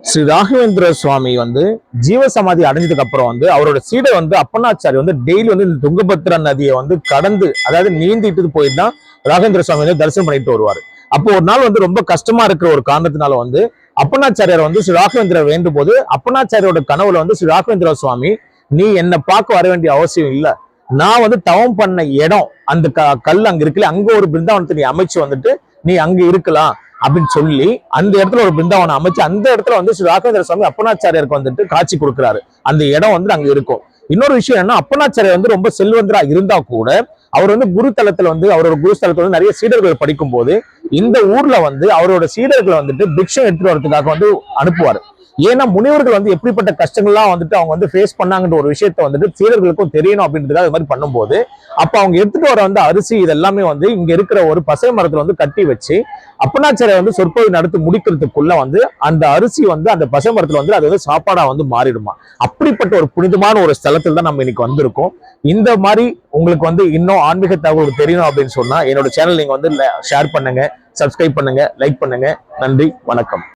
ஸ்ரீ ராகவேந்திர சுவாமி வந்து ஜீவசமாதி அடைஞ்சதுக்கு அப்புறம் வந்து அவரோட சீடை வந்து அப்பனாச்சாரி வந்து டெய்லி வந்து இந்த துங்கபத்ரா நதியை வந்து கடந்து அதாவது நீந்திட்டு போயிட்டு தான் ராகவேந்திர சுவாமி வந்து தரிசனம் பண்ணிட்டு வருவார். அப்போ ஒரு நாள் வந்து ரொம்ப கஷ்டமா இருக்கிற ஒரு காரணத்தினால வந்து அப்பனாச்சாரியார் வந்து ஸ்ரீ ராகவேந்திரர் வேண்டும் போது அப்பனாச்சாரியோட கனவுல வந்து ஸ்ரீ ராகவேந்திர சுவாமி நீ என்னை பார்க்க வர வேண்டிய அவசியம் இல்லை. நான் வந்து தவம் பண்ண இடம் அந்த க- கல் அங்க இருக்குல்ல அங்க ஒரு பிருந்தாவனத்தை நீ அமைச்சு வந்துட்டு நீ அங்க இருக்கலாம். அப்படின்னு சொல்லி அந்த இடத்துல ஒரு பிருந்தாவனம் அமைச்சு அந்த இடத்துல வந்து ஸ்ரீ ராகவேந்திர சுவாமி அப்பனாச்சாரியருக்கு வந்துட்டு காட்சி கொடுக்குறாரு. அந்த இடம் வந்து அங்க இருக்கும். இன்னொரு விஷயம் என்ன அப்பனாச்சாரியர் வந்து ரொம்ப செல்வந்தரா இருந்தா கூட அவர் வந்து குரு தலத்துல வந்து அவரோட குருஸ்தலத்துல வந்து நிறைய சீடர்கள் படிக்கும் போது இந்த ஊர்ல வந்து அவரோட சீடர்களை வந்துட்டு பிக்ஷம் எடுத்துட்டு வரதுக்காக வந்து அனுப்புவார். ஏன்னா முனிவர்கள் வந்து எப்படிப்பட்ட கஷ்டங்கள்லாம் வந்துட்டு அவங்க வந்து ஃபேஸ் பண்ணாங்கன்ற ஒரு விஷயத்த வந்துட்டு சீடர்களுக்கும் தெரியணும் அப்படின்றதுக்காக அது மாதிரி பண்ணும்போது அப்ப அவங்க எடுத்துட்டு வர வந்து அரிசி இதெல்லாமே வந்து இங்க இருக்கிற ஒரு பசை மரத்துல வந்து கட்டி வச்சு அப்பனாச்சாரியை வந்து சொற்பொழி நடத்தி முடிக்கிறதுக்குள்ள வந்து அந்த அரிசி வந்து அந்த பசை மரத்துல வந்து அது வந்து சாப்பாடா வந்து மாறிடுமா. அப்படிப்பட்ட ஒரு புனிதமான ஒரு ஸ்தலத்தில் தான் நம்ம இன்னைக்கு வந்திருக்கோம். இந்த மாதிரி உங்களுக்கு வந்து இன்னும் ஆன்மீக தகவல் தெரியணும் அப்படின்னு சொன்னா என்னோட சேனல் நீங்க வந்து ஷேர் பண்ணுங்க சப்ஸ்கிரைப் பண்ணுங்க லைக் பண்ணுங்க. நன்றி வணக்கம்.